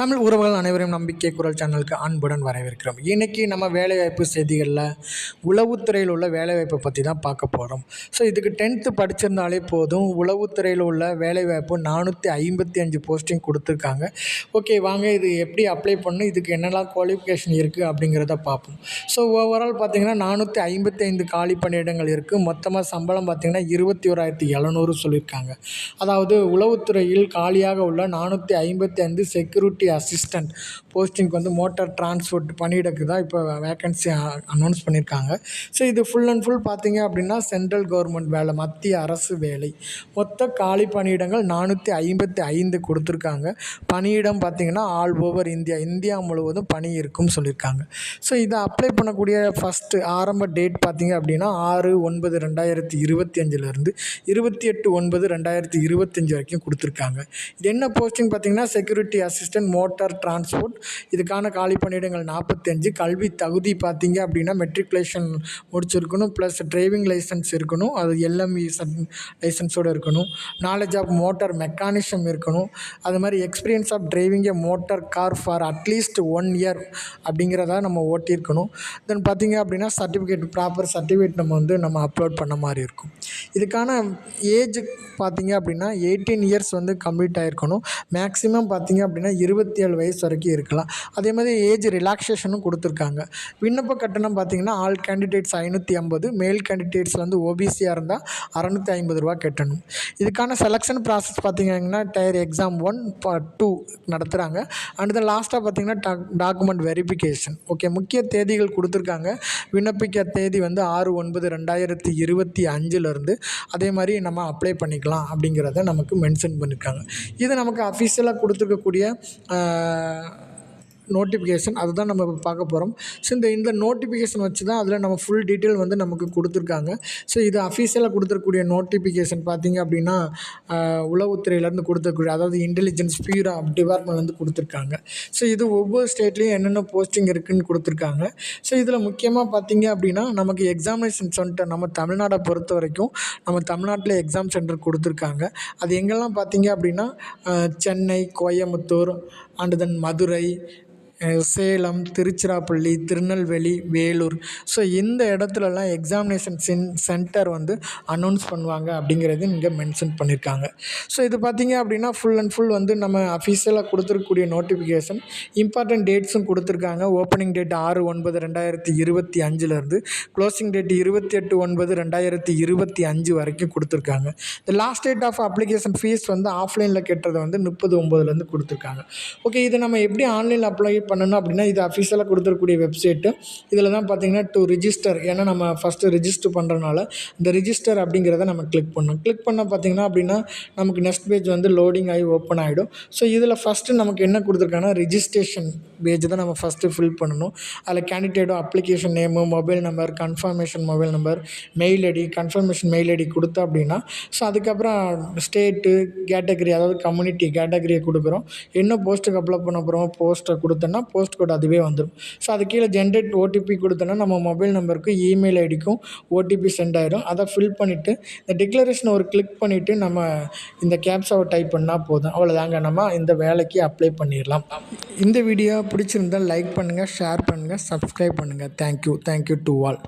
தமிழ் உறவுகள் அனைவரும் நம்பிக்கை குரல் சேனலுக்கு அன்புடன் வரவேற்கிறோம். இன்றைக்கி நம்ம வேலைவாய்ப்பு செய்திகளில் உளவுத்துறையில் உள்ள வேலைவாய்ப்பை பற்றி தான் பார்க்க போகிறோம் ஸோ இதுக்கு டென்த்து படிச்சிருந்தாலே போதும். உளவுத்துறையில் உள்ள வேலைவாய்ப்பு நானூற்றி ஐம்பத்தி அஞ்சு போஸ்டிங் கொடுத்துருக்காங்க. ஓகே வாங்க இது எப்படி அப்ளை பண்ணணும்? இதுக்கு என்னெல்லாம் குவாலிஃபிகேஷன் இருக்குது அப்படிங்கிறத பார்ப்போம். ஸோ ஓவரால் பார்த்திங்கன்னா நானூற்றி ஐம்பத்தி ஐந்து காலி பணியிடங்கள் இருக்குது மொத்தமாக சம்பளம் பார்த்திங்கன்னா இருபத்தி ஓராயிரத்தி எழுநூறு சொல்லியிருக்காங்க. அதாவது உளவுத்துறையில் காலியாக உள்ள நானூற்றி ஐம்பத்தி ஐந்து செக்யூரிட்டி அசிஸ்டண்ட் போஸ்டிங்க்கு வந்து மோட்டார் டிரான்ஸ்போர்ட் பணியிடக்கு தான் இப்போ வேக்கன்சி அனௌன்ஸ் பண்ணியிருக்காங்க ஸோ இது ஃபுல் அண்ட் ஃபுல் பார்த்தீங்க அப்படின்னா சென்ட்ரல் கவர்மெண்ட் வேலை மத்திய அரசு வேலை. மொத்த காலி பணியிடங்கள் நானூற்றி ஐம்பத்தி ஐந்து கொடுத்துருக்காங்க. பணியிடம் பார்த்திங்கன்னா ஆல் ஓவர் இந்தியா இந்தியா முழுவதும் பணி இருக்கும்னு சொல்லியிருக்காங்க ஸோ இதை அப்ளை பண்ணக்கூடிய ஃபஸ்ட்டு ஆரம்ப டேட் பார்த்திங்க அப்படின்னா ஆறு ஒன்பது ரெண்டாயிரத்தி இருபத்தி அஞ்சுலேருந்து இருபத்தி எட்டு ஒன்பது ரெண்டாயிரத்தி இருபத்தஞ்சி வரைக்கும் கொடுத்துருக்காங்க. இது என்ன போஸ்டிங் பார்த்திங்கன்னா செக்யூரிட்டி அசிஸ்டன்ட் மோட்டார் டிரான்ஸ்போர்ட். இதுக்கான காலி பணியிடங்கள் நாற்பத்தஞ்சு கல்வி தகுதி பார்த்தீங்க அப்படின்னா மெட்ரிகுலேஷன் முடிச்சிருக்கணும். ப்ளஸ் டிரைவிங் லைசன்ஸ் இருக்கணும். அது எல்எம்இ லைசன்ஸோடு இருக்கணும். நாலேஜ் ஆஃப் மோட்டார் மெக்கானிசம் இருக்கணும். அது மாதிரி experience of driving a motor car for at least one year அப்படிங்கிறத நம்ம ஓட்டியிருக்கணும். தென் பார்த்தீங்க அப்படின்னா சர்டிஃபிகேட் ப்ராப்பர் சர்டிஃபிகேட் நம்ம வந்து நம்ம அப்லோட் பண்ண மாதிரி இருக்கும். இதுக்கான ஏஜ் பார்த்தீங்க அப்படின்னா எயிட்டீன் இயர்ஸ் வந்து கம்ப்ளீட் ஆகிருக்கணும் மேக்ஸிமம் பார்த்தீங்க அப்படின்னா இருபது இருபத்தி ஏழு வயசு வரைக்கும் இருக்கலாம். அதே மாதிரி ஏஜ் ரிலாக்ஸேஷனும் கொடுத்துருக்காங்க. விண்ணப்ப கட்டணம் பார்த்தீங்கன்னா ஆல் கேண்டிடேட்ஸ் ஐநூற்றி ஐம்பது மேல் கேண்டிடேட்ஸ் வந்து ஓபிசியாக இருந்தால் அறநூற்றி ஐம்பது ரூபா கட்டணும். இதுக்கான செலெக்ஷன் ப்ராசஸ் பார்த்தீங்கன்னா டயர் எக்ஸாம் ஒன் டூ நடத்துகிறாங்க அண்ட் தென் லாஸ்ட்டாக பார்த்தீங்கன்னா டாக் டாக்குமெண்ட் வெரிஃபிகேஷன் ஓகே முக்கிய தேதிகள் கொடுத்துருக்காங்க. விண்ணப்பிக்க தேதி வந்து ஆறு ஒன்பது ரெண்டாயிரத்தி இருபத்தி அஞ்சுலேருந்து அதே மாதிரி நம்ம அப்ளை பண்ணிக்கலாம் அப்படிங்கிறத நமக்கு மென்ஷன் பண்ணியிருக்காங்க இது நமக்கு அஃபிஷியலாக கொடுத்துருக்கக்கூடிய 呃，நோட்டிஃபிகேஷன் அதுதான் நம்ம இப்போ பார்க்க போகிறோம் ஸோ இந்த இந்த நோட்டிஃபிகேஷன் வச்சு தான் அதில் நம்ம ஃபுல் டீட்டெயில் வந்து நமக்கு கொடுத்துருக்காங்க. ஸோ இது அஃபீஷியலாக கொடுத்துருக்கக்கூடிய நோட்டிஃபிகேஷன் பார்த்தீங்க அப்படின்னா உளவுத்துறையிலேருந்து கொடுத்துருக்கூடிய அதாவது இன்டெலிஜென்ஸ் பியூரா டிபார்ட்மெண்ட்லேருந்து கொடுத்துருக்காங்க. ஸோ இது ஒவ்வொரு ஸ்டேட்லேயும் என்னென்ன போஸ்டிங் இருக்குதுன்னு கொடுத்துருக்காங்க. ஸோ இதில் முக்கியமாக பார்த்தீங்க அப்படின்னா நமக்கு எக்ஸாமினேஷன் சென்டர் நம்ம தமிழ்நாடை பொறுத்த வரைக்கும் நம்ம தமிழ்நாட்டில் எக்ஸாம் சென்டர் கொடுத்துருக்காங்க. அது எங்கெல்லாம் பார்த்தீங்க அப்படின்னா Chennai Coimbatore and then Madurai Salem Tiruchirappalli Tirunelveli Vellore. So இந்த இடத்துலலாம் எக்ஸாமினேஷன் சென் சென்டர் வந்து அனௌன்ஸ் பண்ணுவாங்க அப்படிங்கிறது இங்கே மென்ஷன் பண்ணியிருக்காங்க ஸோ இது பார்த்திங்க அப்படின்னா ஃபுல் அண்ட் ஃபுல் வந்து நம்ம அஃபீஷியலாக கொடுத்துருக்கக்கூடிய நோட்டிஃபிகேஷன் இம்பார்ட்டன்ட் டேட்ஸும் கொடுத்துருக்காங்க. ஓப்பனிங் டேட் ஆறு ஒன்பது ரெண்டாயிரத்தி இருபத்தி அஞ்சுலேருந்து க்ளோசிங் டேட் இருபத்தி எட்டு ஒன்பது ரெண்டாயிரத்தி இருபத்தி அஞ்சு வரைக்கும் கொடுத்துருக்காங்க. இந்த last date of application fee வந்து ஆஃப்லைனில் கட்டுறதை வந்து முப்பது ஒம்பதுலேருந்து கொடுத்துருக்காங்க. ஓகே இதை நம்ம எப்படி ஆன்லைனில் அப்ளை பண்ணணும் அப்படின்னா இது அஃபிஷியலாக கொடுத்துருக்கூடிய வெப்சைட்டு இதில் தான் பார்த்தீங்கன்னா டு ரிஜிஸ்டர் ஏன்னா நம்ம ஃபஸ்ட்டு ரிஜிஸ்டர் பண்ணுறனால இந்த ரிஜிஸ்டர் அப்படிங்கிறத நம்ம கிளிக் பண்ணணும். கிளிக் பண்ண பார்த்தீங்கன்னா அப்படின்னா நமக்கு நெக்ஸ்ட் பேஜ் வந்து லோடிங் ஆகி ஓப்பன் ஆகிடும் ஸோ இதில் ஃபஸ்ட்டு நமக்கு என்ன கொடுத்துருக்காங்கன்னா ரிஜிஸ்ட்ரேஷன் பேஜ் தான் நம்ம ஃபஸ்ட்டு ஃபில் பண்ணணும். அதில் கேண்டிடேட்டும் application name mobile number confirmation mobile number mail ID confirmation mail ID கொடுத்தோம் அப்படின்னா ஸோ அதுக்கப்புறம் ஸ்டேட்டு கேட்டகரி அதாவது கம்யூனிட்டி கேட்டகரியை கொடுக்குறோம். என்ன போஸ்ட்டுக்கு அப்ளை பண்ண போகிறோம் போஸ்ட்டை கொடுத்தோன்னா போஸ்ட் கோட் அதுவே வந்துடும் ஸோ அது கீழே ஜென்ரேட் ஓடிபி கொடுத்தோன்னா நம்ம மொபைல் நம்பருக்கு இமெயில் ஐடிக்கும் ஓடிபி சென்ட் ஆகிடும் அதை ஃபில் பண்ணிவிட்டு இந்த டிக்ளரேஷன் ஒரு கிளிக் பண்ணிவிட்டு நம்ம இந்த கேப்ஸாவை டைப் பண்ணால் போதும். அவ்வளோதாங்க நம்ம இந்த வேலைக்கு அப்ளை பண்ணிடலாம் இந்த வீடியோ பிடிச்சிருந்தால் லைக் பண்ணுங்கள் ஷேர் பண்ணுங்கள் சப்ஸ்கிரைப் பண்ணுங்கள் தேங்க்யூ தேங்க்யூ டு ஆல்